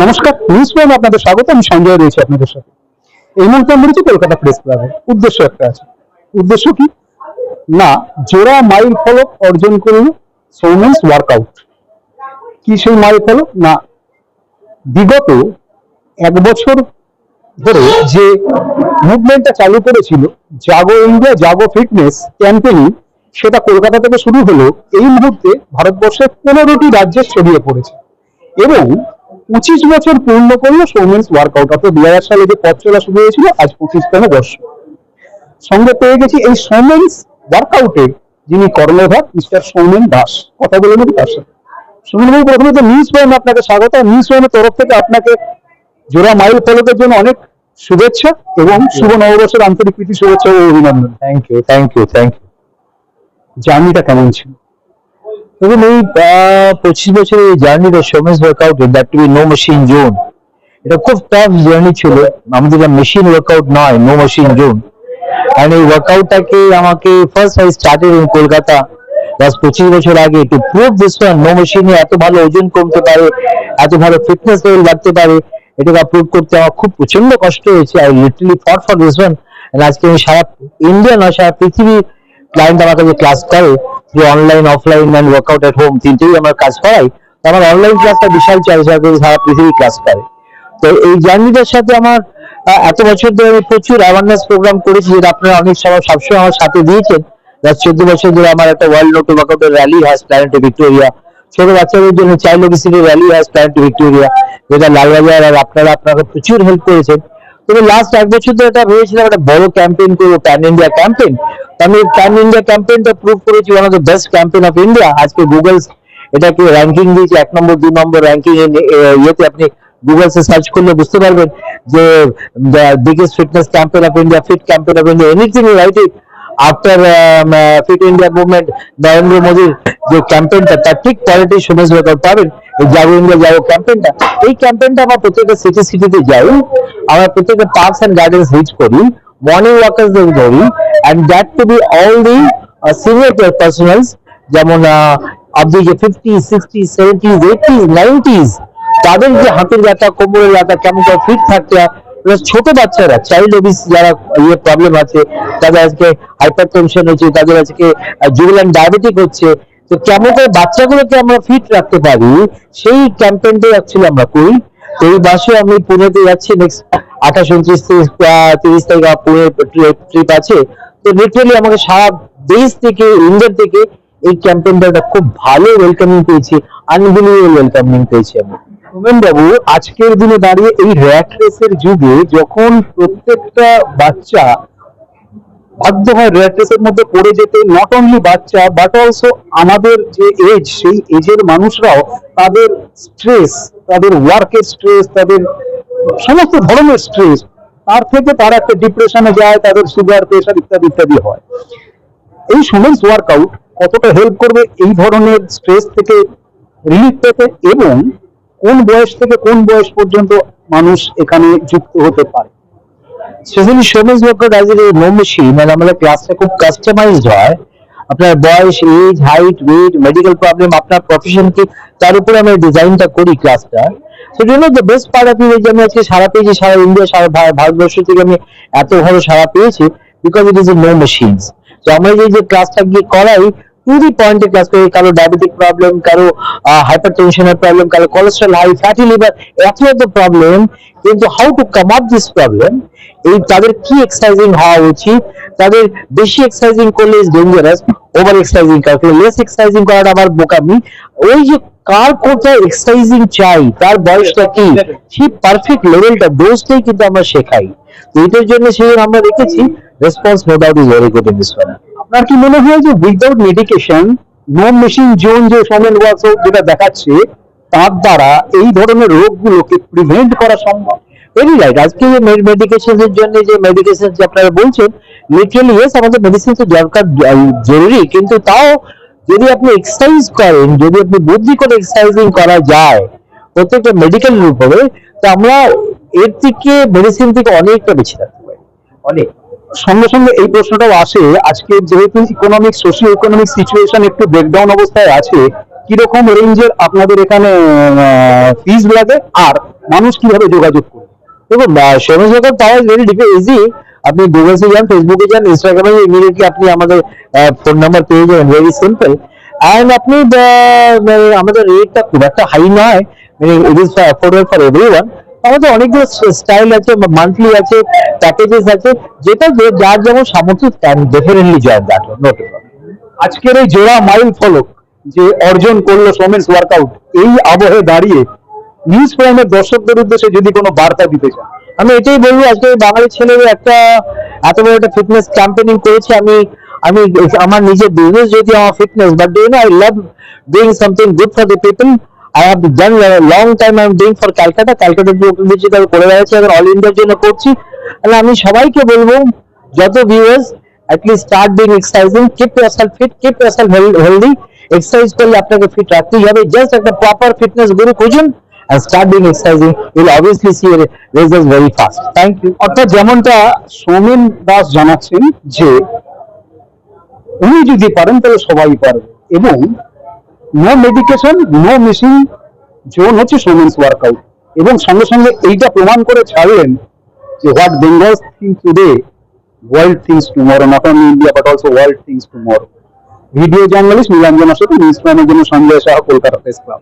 নমস্কার news prime আপনাদের স্বাগত, আমি সঞ্জয় রয়েছি আপনাদের সাথে। এই মুহূর্তে আমি রয়েছি কলকাতা প্রেস ক্লাবে উদ্দেশ্য একটা আছে। উদ্দেশ্য কি? না, জোড়া মাইল ফলক অর্জন করল সৌমেন্স ওয়ার্কআউট কি সেই মাইল ফলক? না, বিগত এক বছর ধরে যে মুভমেন্টটা চালু করেছিল Jago India Jago fitness campaign সেটা কলকাতা থেকে শুরু হলো, এই মুহূর্তে ভারতবর্ষের পনেরোটি রাজ্যে ছড়িয়ে পড়েছে। এবং পঁচিশ বছর পূর্ণ করল সৌমেন্স ওয়ার্কআউট অর্থাৎ দুই হাজার সালে যে পথ চলা শুরু হয়েছিল আজ পঁচিশতম বর্ষ। সঙ্গে পেয়ে গেছি এই সৌমেন্স ওয়ার্কআউটের যিনি কর্ণধার মিস্টার সৌমেন দাস। কথা বলে নেব তার সাথে। সৌমেন বাবু প্রথমে তো নিউজ প্রাইম আপনাকে স্বাগত। নিউজ প্রাইমের তরফ থেকে আপনাকে জোড়া মাইল ফলকের জন্য অনেক শুভেচ্ছা এবং শুভ নববর্ষের আন্তরিক প্রীতি শুভেচ্ছা ও অভিনন্দন। Thank you thank you thank you জার্নিটা কেমন ছিল? দেখুন এই পঁচিশ বছরের এই জার্নিটা Somesh workout that to be no machine zone এটা খুব টাফ জার্নি ছিল আমাদের মেশিন ওয়ার্কআউট নয় নো মেশিন জোন অ্যান্ড এই ওয়ার্কআউটটাকে আমাকে first I started in Kolkata বাস পঁচিশ বছর আগে to prove this one no মেশিনে এত ভালো ওজন কমতে পারে, এত ভালো ফিটনেস লেভেল বাড়তে পারে, এটাকে প্রুভ করতে আমার খুব প্রচণ্ড কষ্ট হয়েছে I literally fought for this one আজকে আমি সারা ইন্ডিয়া নয়, সারা পৃথিবী ক্লায়েন্ট আমার কাছে ক্লাস করে, যে online offline and workout at home তিনটেই আমার কাজ করাই তো আমার অনলাইন ক্লাসটা বিশাল চার্জ করে সারা পৃথিবী ক্লাস করে। তো এই জার্নিটার সাথে আমার এত বছর ধরে আমি প্রচুর অ্যাওয়ারনেস প্রোগ্রাম করেছি, যেটা আপনারা অনেক সময় সবসময় আমার সাথে দিয়েছেন। লাস্ট চোদ্দ বছর ধরে আমার একটা ওয়ার্ল্ড নোট ওয়ার্কআউটের র্যালি হয় প্ল্যানেটে ভিক্টোরিয়া ছোট বাচ্চাদের জন্য চাইল্ড ওবিসিটি র্যালি হয় প্ল্যানেটে ভিক্টোরিয়া যেটা লালবাজার, আর আপনারা আপনাকে প্রচুর হেল্প করেছেন। তবে লাস্ট এক বছর ধরে এটা ভেবেছিলাম একটা বড় ক্যাম্পেইন করব প্যান ইন্ডিয়া ক্যাম্পেইন আমি প্যান ইন্ডিয়া ক্যাম্পেইনটা প্রুভ করেছি one of the best campaign of India আজকে গুগল এটাকে র্যাঙ্কিং দিয়েছে, এক নম্বর দুই নম্বর র্যাঙ্কিং ইয়েতে আপনি গুগল সে সার্চ করলে বুঝতে পারবেন যে the biggest fitness campaign of India fit campaign of India anything right it after fit India movement Narendra মোদীর যে ক্যাম্পেইনটা তার ঠিক কোয়ালিটি সুমেশ ওয়ার্কআউট পাবেন। এই জাগো ইন্ডিয়া জাগো ক্যাম্পেইনটা এই ক্যাম্পেইনটা আমরা প্রত্যেকটা সিটি সিটিতে যাই। আমরা প্রত্যেকটা পার্কস অ্যান্ড গার্ডেন্স রিচ করি মর্নিং ওয়াকার্সদের ধরি and that to be all the senior personals যেমন আপনি যে fifty sixty seventies eighties nineties তাদের যে হাতের ব্যথা, কোমরের ব্যথা, কেমন করে ফিট থাকতে ছোট বাচ্চারা চাইল্ড ওবিস যারা ইয়ে প্রবলেম আছে, তাদের আজকে হাইপার টেনশন হচ্ছে, তাদের আজকে জুবিলেন্ট ডায়াবেটিক হচ্ছে, তো কেমন করে বাচ্চাগুলোকে আমরা ফিট রাখতে পারি, সেই ক্যাম্পেইনটাই অ্যাকচুয়ালি আমরা করি। তো এই মাসে আমি পুনেতে যাচ্ছি নেক্সট আঠাশ, উনত্রিশ, তিরিশ তারিখ পুনে ট্রিপ আছে। তো লিটারালি আমাকে সারা দেশ থেকে, ইন্ডিয়া থেকে এই ক্যাম্পেইনটা খুব ভালো ওয়েলকামিং পেয়েছি আনবিলিভেবল ওয়েলকামিং পেয়েছি আমি। সোমেন বাবু আজকের দিনে দাঁড়িয়ে এই রেসের যুগে যখন প্রত্যেকটা বাচ্চা বাধ্য হয় রেসের মধ্যে পড়ে যেতে নট অনলি বাচ্চা বাট অলসো আমাদের যে এজ সেই এজের মানুষরাও তাদের স্ট্রেস তাদের ওয়ার্কের স্ট্রেস তাদের সমস্ত ধরনের স্ট্রেস তার থেকে তারা একটা ডিপ্রেশনে যায়, তাদের সুগার প্রেশার ইত্যাদি ইত্যাদি হয়। এই সোমেন্স ওয়ার্কআউট কতটা হেল্প করবে এই ধরনের স্ট্রেস থেকে রিলিফ পেতে? এবং কোন বয়স থেকে কোন বয়স পর্যন্ত মানুষ এখানে যুক্ত হতে পারে? স্পেশালি সোমেশ ওয়ার্কআউট আজ এ নো মেশিন মানে আমাদের ক্লাসটা খুব কাস্টমাইজড হয়। আপনার বয়স age height weight medical problem আপনার প্রফেশন কি, তার উপরে আমরা ডিজাইনটা করি ক্লাসটা so you know the best part of যে আমি আজকে সারা পেয়েছি, সারা ইন্ডিয়া সারা ভারতবর্ষ থেকে আমি এত ভালো সারা পেয়েছি because it is a no machines তো আমরা যে যে ক্লাসটা গিয়ে করাই টু দি পয়েন্টে ক্লাস করি কারও ডায়াবেটিক প্রবলেম কারও হাইপার টেনশনের প্রবলেম কারও কোলেস্ট্রল হাই ফ্যাটি লিভার এত এত প্রবলেম কিন্তু how to come up this problem এই তাদের কি এক্সারসাইজিং হওয়া উচিত? তাদের বেশি এক্সারসাইজিং করলে ইজ ডেঞ্জারাস ওভার এক্সারসাইজিং করলে লেস এক্সারসাইজিং করাটা আবার বোকামি। ওই যে কার কোথায় এক্সারসাইজিং চাই, তার বয়সটা কি? সেই পারফেক্ট লেভেলটা ডোজটাই কিন্তু আমরা শেখাই। তো এটার জন্য সেই আমরা দেখেছি response no doubt is very good in this আপনার কি মনে হয় যে without medication no machine zone যে সোমেন ওয়ার্কআউট যেটা দেখাচ্ছে, তার দ্বারা এই ধরনের রোগগুলোকে প্রিভেন্ট করা সম্ভব? ভেরি রাইট আজকে যে মেডিকেশন এর জন্য যে মেডিকেশন যে আপনারা বলছেন লিটারালি ইয়েস আমাদের মেডিসিন তো দরকার জরুরি। কিন্তু তাও যদি আপনি এক্সারসাইজ করেন, যদি আপনি বুদ্ধি করে এক্সারসাইজিং করা যায়, প্রত্যেকটা মেডিকেল উপরে তো আমরা এর থেকে মেডিসিন থেকে অনেকটা বেঁচে থাকতে পারি। অনেক। সঙ্গে সঙ্গে এই প্রশ্নটাও আসে, আজকে যেহেতু ইকোনমিক সোশিও ইকোনমিক সিচুয়েশন একটু ব্রেকডাউন অবস্থায় আছে, কীরকম রেঞ্জের আপনাদের এখানে ফিজ লাগে আর মানুষ কীভাবে যোগাযোগ করবে? দেখুন সৌমেশ বেকার পাওয়া ভেরি ইজি আপনি গুগলসে যান ফেসবুকে যান ইনস্টাগ্রামে ইমিডিয়েটলি আপনি আমাদের ফোন নাম্বার পেয়ে যাবেন ভেরি সিম্পল অ্যান্ড আপনি মানে আমাদের রেটটা খুব একটা হাই নয় মানে it is affordable for everyone আমাদের অনেকগুলো স্টাইল আছে মান্থলি আছে প্যাকেজেস আছে, যেটা যার যেমন সামর্থ্য ক্যান ডেফিনেটলি জয়েন দ্যাট আজকের এই জোড়া মাইল ফলক যে অর্জন করল সোমেন্স ওয়ার্কআউট এই আবহে দাঁড়িয়ে নিউজ প্রাইমের দর্শকদের উদ্দেশ্যে যদি কোনো বার্তা দিতে চান। আমি এটাই বলব, আজকে বাঙালি ছেলের একটা এত বড় একটা ফিটনেস ক্যাম্পেনিং করেছে, আমি আমি, আমার নিজের বিজনেস যদি আমার fitness but do I love doing something good for the people I have done long time I am doing for Calcutta Calcutta যেটা আমি করে বেড়াচ্ছি এখন অল ইন্ডিয়ার জন্য করছি। তাহলে আমি সবাইকে বলব যত viewers at least start doing exercising keep yourself fit keep yourself healthy exercise করলে আপনাকে ফিট রাখতেই হবে। জাস্ট একটা প্রপার ফিটনেস গুরু খুঁজুন and start doing exercising, you'll obviously see results very fast. Thank you. অর্থাৎ যেমনটা সোমেন দাস জানাচ্ছেন যে উনি যদি পারেন তাহলে সবাই পারবে। এবং no medication no machine zone হচ্ছে সোমেন্স ওয়ার্কআউট এবং সঙ্গে সঙ্গে এইটা প্রমাণ করে ছাড়লেন যে what Bengal thing today world things tomorrow not only India but also world things tomorrow video journalist Nilanjana সাথে নিউজ প্ল্যানের জন্য সঞ্জয় সাহা, কলকাতা প্রেস ক্লাব